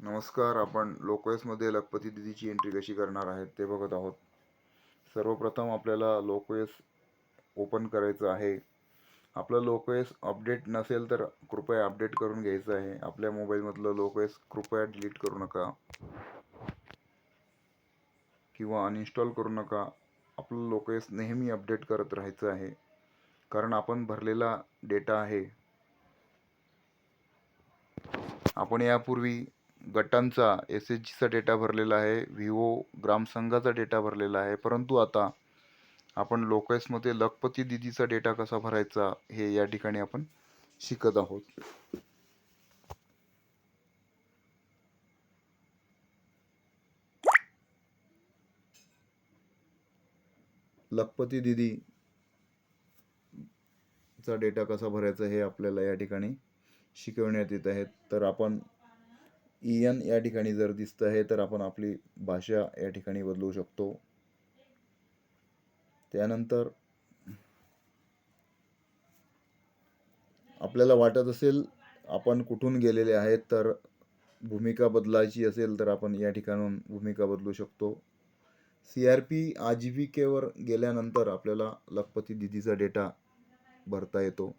नमस्कार आपण लोकवेसमध्ये लखपती दिदीची एंट्री कशी करणार आहेत ते बघत आहोत. सर्वप्रथम आपल्याला लोकवेस ओपन करायचं आहे. आपलं लोकवेस अपडेट नसेल तर कृपया अपडेट करून घ्यायचं आहे. आपल्या मोबाईलमधलं लोकवेस कृपया डिलीट करू नका. किंवा अनइन्स्टॉल करू नका. आपलं लोकवेस नेहमी अपडेट करत राहायचं आहे. कारण आपण भरलेला डेटा आहे. आपण यापूर्वी गटांचा एस एच जीचा डेटा भरलेला आहे विवो ग्रामसंघाचा डेटा भरलेला आहे. परंतु आता आपण लोकेसमध्ये लखपती दिदीचा डेटा कसा भरायचा हे या ठिकाणी आपण शिकत आहोत. लखपती दिदी चा डेटा कसा भरायचा हे आपल्याला या ठिकाणी शिकवण्यात येत आहे. तर आपण ई एन या ठिकाणी जर दिसत आहे तर आपण आपली भाषा या ठिकाणी बदलू शकतो. त्यानंतर आपल्याला वाटत असेल आपण कुठून गेलेले आहेत तर भूमिका बदलायची असेल तर आपण या ठिकाणून भूमिका बदलू शकतो. सी आर पी आजीविकेवर गेल्यानंतर आपल्याला लखपती दिदीचा डेटा भरता येतो.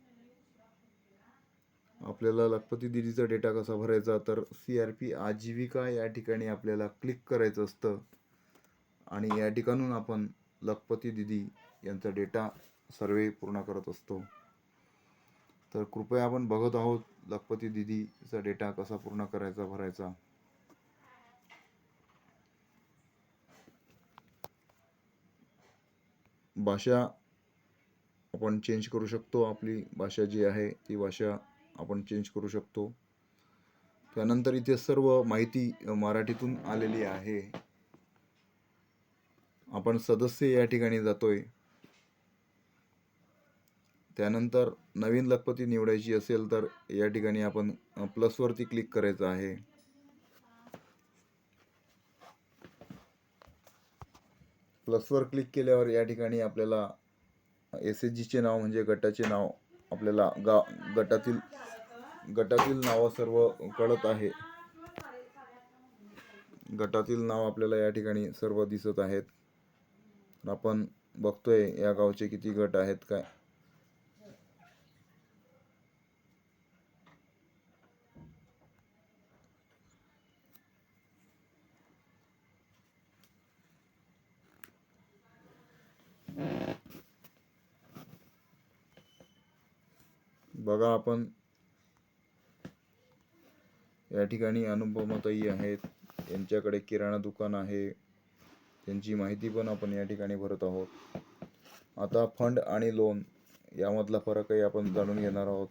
आपल्याला लखपती दिदीचा डेटा कसा भरायचा तर सी आर पी आजीविका या ठिकाणी आपल्याला क्लिक करायचं असतं. आणि या ठिकाणून आपण लखपती दिदी यांचा डेटा सर्वे पूर्ण करत असतो. तर कृपया आपण बघत आहोत लखपती दिदीचा डेटा कसा पूर्ण करायचा भरायचा. भाषा आपण चेंज करू शकतो. आपली भाषा जी आहे ती भाषा आपण चेंज करू शकतो. त्यानंतर इथे सर्व माहिती मराठीतून आलेली आहे. आपण सदस्य या ठिकाणी जातोय. त्यानंतर नवीन लखपती निवडायची असेल तर या ठिकाणी आपण प्लसवरती क्लिक करायचं आहे. प्लसवर क्लिक केल्यावर या ठिकाणी आपल्याला एस एच जीचे नाव म्हणजे गटाचे नाव आपल्याला गा गटातील गटातील नावं सर्व कळत आहे. गटातील नाव आपल्याला या ठिकाणी सर्व दिसत आहेत. आपण बघतोय या गावचे किती गट आहेत काय? बघा आपण या ठिकाणी अनुपमताई आहेत. यांच्याकडे किराणा दुकान आहे. त्यांची माहिती पण आपण या ठिकाणी भरत आहोत. आता फंड आणि लोन यामधला फरकही आपण जाणून घेणार आहोत.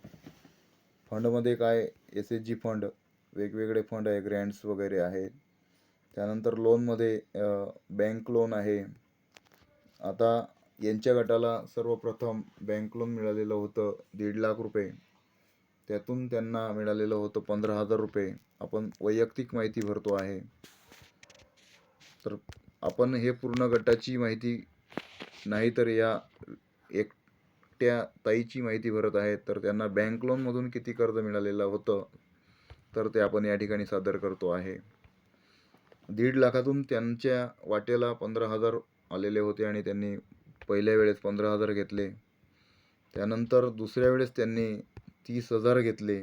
फंडमध्ये काय? एस एच जी फंड वेगवेगळे फंड आहे ग्रँट्स वगैरे आहेत. त्यानंतर लोनमध्ये बँक लोन आहे. आता यांच्या गटाला सर्वप्रथम बँक लोन मिळालेलं होतं दीड लाख रुपये. त्यातून त्यांना मिळालेलं होतं पंधरा हजार रुपये. आपण वैयक्तिक माहिती भरतो आहे. तर आपण हे पूर्ण गटाची माहिती नाही तर या एकट्या ताईची माहिती भरत आहे तर त्यांना बँक लोनमधून किती कर्ज मिळालेलं होतं तर ते आपण या ठिकाणी सादर करतो आहे. दीड लाखातून त्यांच्या वाट्याला पंधरा हजार आलेले होते आणि त्यांनी पहिल्या वेळेस पंधरा हजार घेतले. त्यानंतर दुसऱ्या वेळेस त्यांनी तीस हजार घेतले.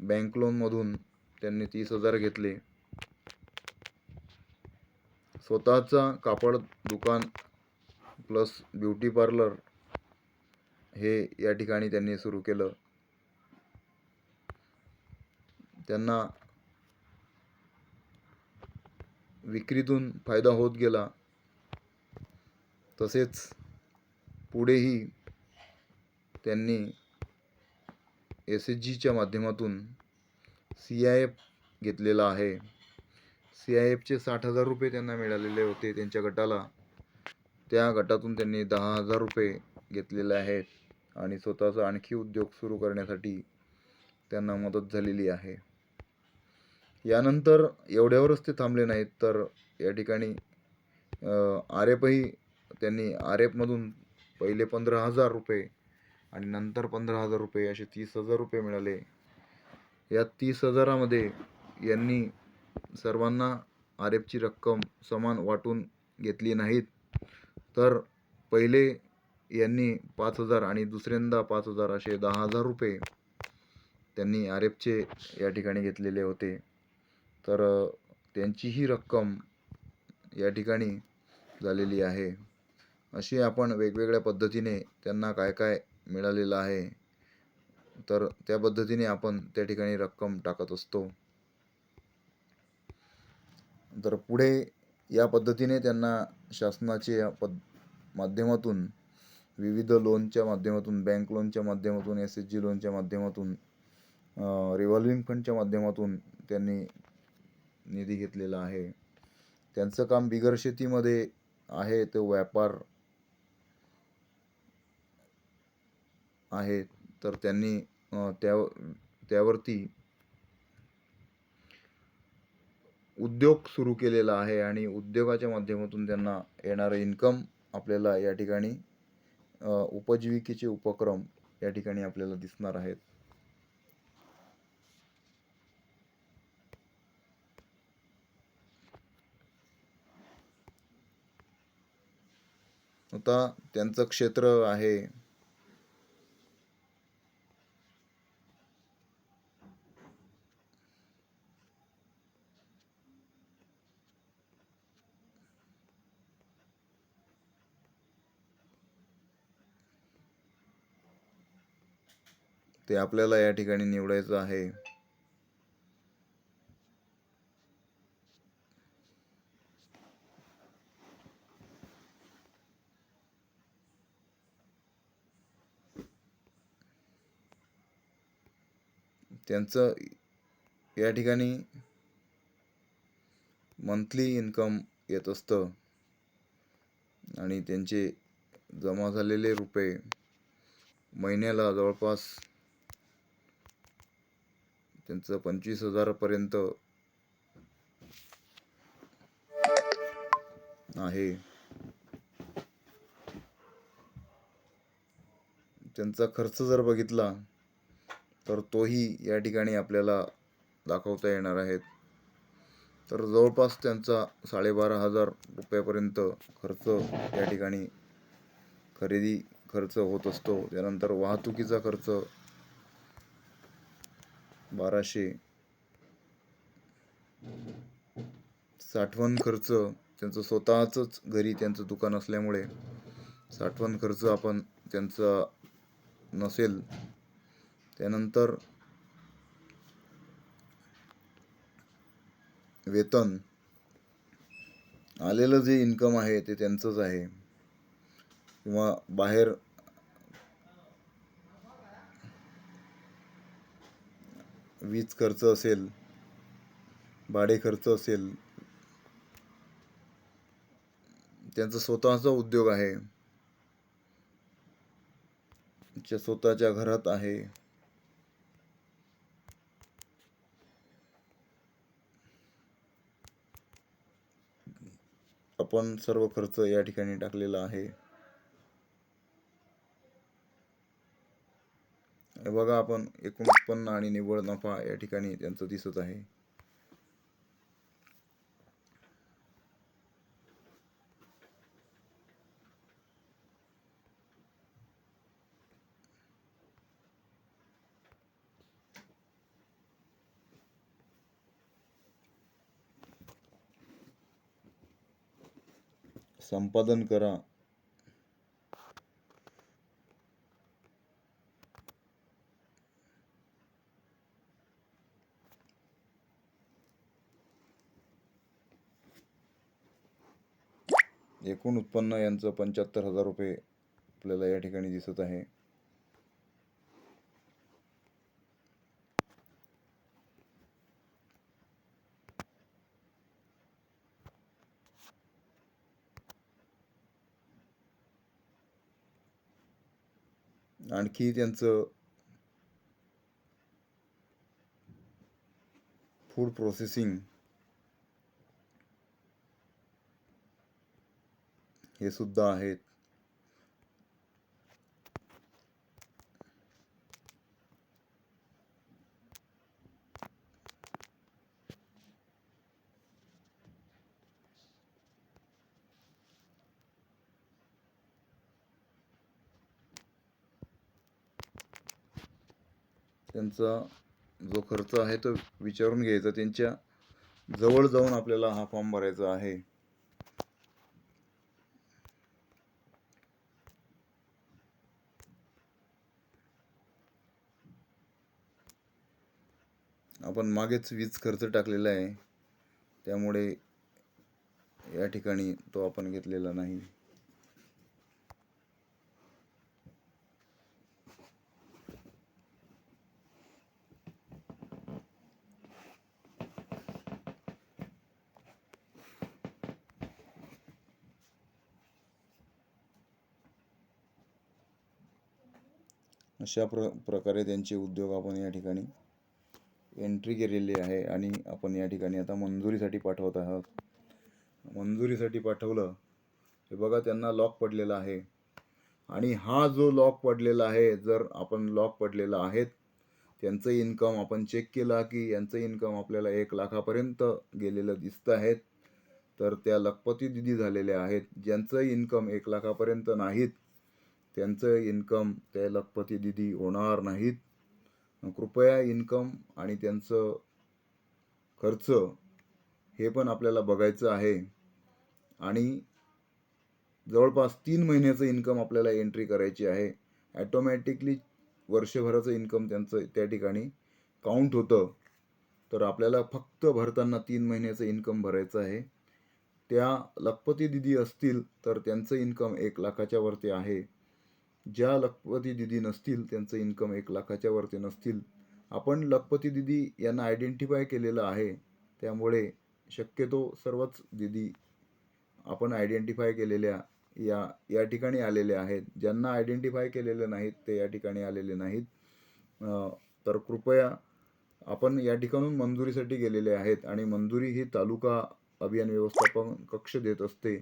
बँक लोनमधून त्यांनी तीस हजार घेतले. स्वतःचा कापड दुकान प्लस ब्युटी पार्लर हे या ठिकाणी त्यांनी सुरू केलं. त्यांना विक्रीतून फायदा होत गेला. तसेच पुढेही त्यांनी एस एच जीच्या माध्यमातून सी आय एफ घेतलेला आहे. सी आय एफचे साठ हजार रुपये त्यांना मिळालेले होते त्यांच्या गटाला. त्या गटातून त्यांनी दहा हजार रुपये घेतलेले आहेत आणि स्वतःचा आणखी उद्योग सुरू करण्यासाठी त्यांना मदत झालेली आहे. यानंतर एवढ्यावरच ते थांबले नाहीत तर या ठिकाणी आर एफही त्यांनी आर एफमधून पहिले पंधरा हजार रुपये आणि नंतर पंधरा हजार रुपये असे तीस हजार रुपये मिळाले. या तीस हजारामध्ये यांनी सर्वांना आर एफची रक्कम समान वाटून घेतली नाहीत. तर पहिले यांनी पाच हजार आणि दुसऱ्यांदा पाच हजार असे दहा हजार रुपये त्यांनी आर एफचे या ठिकाणी घेतलेले होते. तर त्यांची त्यांचीही रक्कम या ठिकाणी झालेली आहे. अशी आपण वेगवेगळ्या पद्धतीने त्यांना काय काय मिळालेलं आहे. तर त्या पद्धतीने आपण त्या ठिकाणी रक्कम टाकत असतो. तर पुढे या पद्धतीने त्यांना शासनाच्या पद माध्यमातून विविध लोनच्या माध्यमातून बँक लोनच्या माध्यमातून एस एच जी लोनच्या माध्यमातून रिव्हॉल्विंग फंडच्या माध्यमातून त्यांनी निधी घेतलेला आहे. त्यांचं काम बिगर शेतीमध्ये आहे. तो व्यापार आहे तर त्यांनी त्या त्यावरती उद्योग सुरू केलेला आहे आणि उद्योगाच्या माध्यमातून त्यांना येणारं इन्कम आपल्याला या ठिकाणी उपजीविकेचे उपक्रम या ठिकाणी आपल्याला दिसणार आहेत. आता त्यांचं क्षेत्र आहे ते आपल्याला या ठिकाणी निवडायचं आहे. त्यांचं या ठिकाणी मंथली इन्कम येत असतं. आणि त्यांचे जमा झालेले रुपये महिन्याला जवळपास त्यांचं पंचवीस हजारापर्यंत आहे. त्यांचा खर्च जर बघितला तर तोही या ठिकाणी आपल्याला दाखवता येणार आहेत. तर जवळपास त्यांचा साडेबारा हजार रुपयापर्यंत खर्च या ठिकाणी खरेदी खर्च होत असतो. त्यानंतर वाहतुकीचा खर्च बाराशे साठवण खर्च त्यांचं स्वतःचंच घरी त्यांचं दुकान असल्यामुळे साठवण खर्च आपण त्यांचा नसेल. त्यानंतर वेतन. आलेलं जे इन्कम आहे ते त्यांचंच आहे. किंवा बाहेर वीज खर्च असेल भाडे खर्च असेल त्यांचा स्वतःचा उद्योग आहे. स्वतःच्या घरात आहे. आपण सर्व खर्च या ठिकाणी टाकलेला आहे हे बघा आपण एकूण उत्पन्न आणि निव्वळ नफा या ठिकाणी त्यांचं दिसत आहे. संपादन करा. एकूण उत्पन्न यांचं पंच्याहत्तर हजार रुपये आपल्याला या ठिकाणी दिसत आहे. आणखी त्यांचं फूड प्रोसेसिंग हे सुद्धा आहेत. त्यांचा जो खर्च आहे तो विचारून घ्यायचा. त्यांच्या जवळ जाऊन आपल्याला हा फॉर्म भरायचा आहे. आपण मागेच वीज खर्च टाकलेला आहे. त्यामुळे या ठिकाणी तो आपण घेतलेला नाही. अशा प्र प्रकारे त्यांचे उद्योग आपण या ठिकाणी एंट्री केलेली आहे आणि आपण या ठिकाणी आता मंजुरीसाठी पाठवत आहोत. मंजुरीसाठी पाठवलं. हे बघा त्यांना लॉक पडलेला आहे. आणि हा जो लॉक पडलेला आहे जर आपण लॉक पडलेला आहेत त्यांचं इन्कम आपण चेक केला की यांचं इन्कम आपल्याला एक लाखापर्यंत गेलेलं दिसतं आहेत तर त्या लखपती दिदी झालेल्या आहेत. ज्यांचं इन्कम एक लाखापर्यंत नाहीत त्यांचं इन्कम त्या लखपती दिदी होणार नाहीत. कृपया इन्कम आणि त्यांचं खर्च हे पण आपल्याला बघायचं आहे. आणि जवळपास तीन महिन्याचं इन्कम आपल्याला एंट्री करायची आहे. ॲटोमॅटिकली वर्षभराचं इन्कम त्यांचं त्या ठिकाणी काउंट होतं. तर आपल्याला फक्त भरताना तीन महिन्याचं इन्कम भरायचं आहे. त्या लखपती दिदी असतील तर त्यांचं इन्कम एक लाखाच्या वरती आहे. ज्या लखपती दिदी नसतील त्यांचं इन्कम एक लाखाच्या वरती नसतील आपण लखपती दिदी यांना आयडेंटिफाय केलेलं आहे. त्यामुळे शक्यतो सर्वच दिदी आपण आयडेंटिफाय केलेल्या या या ठिकाणी आलेले आहेत. ज्यांना आयडेंटिफाय केलेलं नाहीत ते या ठिकाणी आलेले नाहीत. तर कृपया आपण या ठिकाणून मंजुरीसाठी गेलेले आहेत आणि मंजुरी ही तालुका अभियान व्यवस्थापन कक्ष देत असते.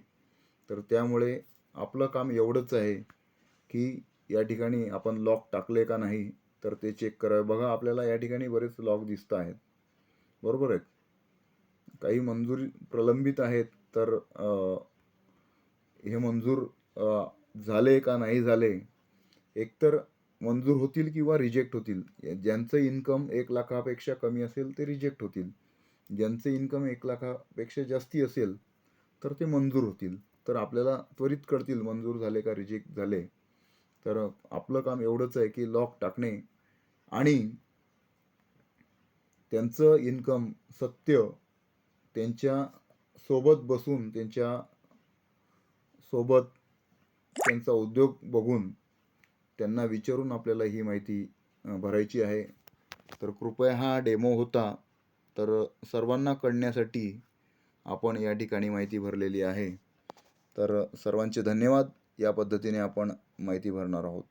तर त्यामुळे आपलं काम एवढंच आहे. की या ठिकाणी आपण लॉक टाकले का नाही तर ते चेक करावे. बघा आपल्याला या ठिकाणी बरेच लॉक दिसत आहेत. बरोबर आहेत काही मंजुरी प्रलंबित आहेत तर हे मंजूर झाले का नाही झाले एकतर मंजूर होतील किंवा रिजेक्ट होतील. ज्यांचं इन्कम एक लाखापेक्षा कमी असेल ते रिजेक्ट होतील. ज्यांचं इन्कम एक लाखापेक्षा जास्ती असेल तर ते मंजूर होतील. तर आपल्याला त्वरित कळतील मंजूर झाले का रिजेक्ट झाले. तर आपलं काम एवढंच आहे की लॉक टाकणे आणि त्यांचं इन्कम सत्य त्यांच्यासोबत बसून त्यांच्यासोबत त्यांचा उद्योग बघून त्यांना विचारून आपल्याला ही माहिती भरायची आहे. तर कृपया हा डेमो होता. तर सर्वांना कळण्यासाठी आपण या ठिकाणी माहिती भरलेली आहे. तर सर्वांचे धन्यवाद. या पद्धतीने आपण माहिती भरणार आहोत.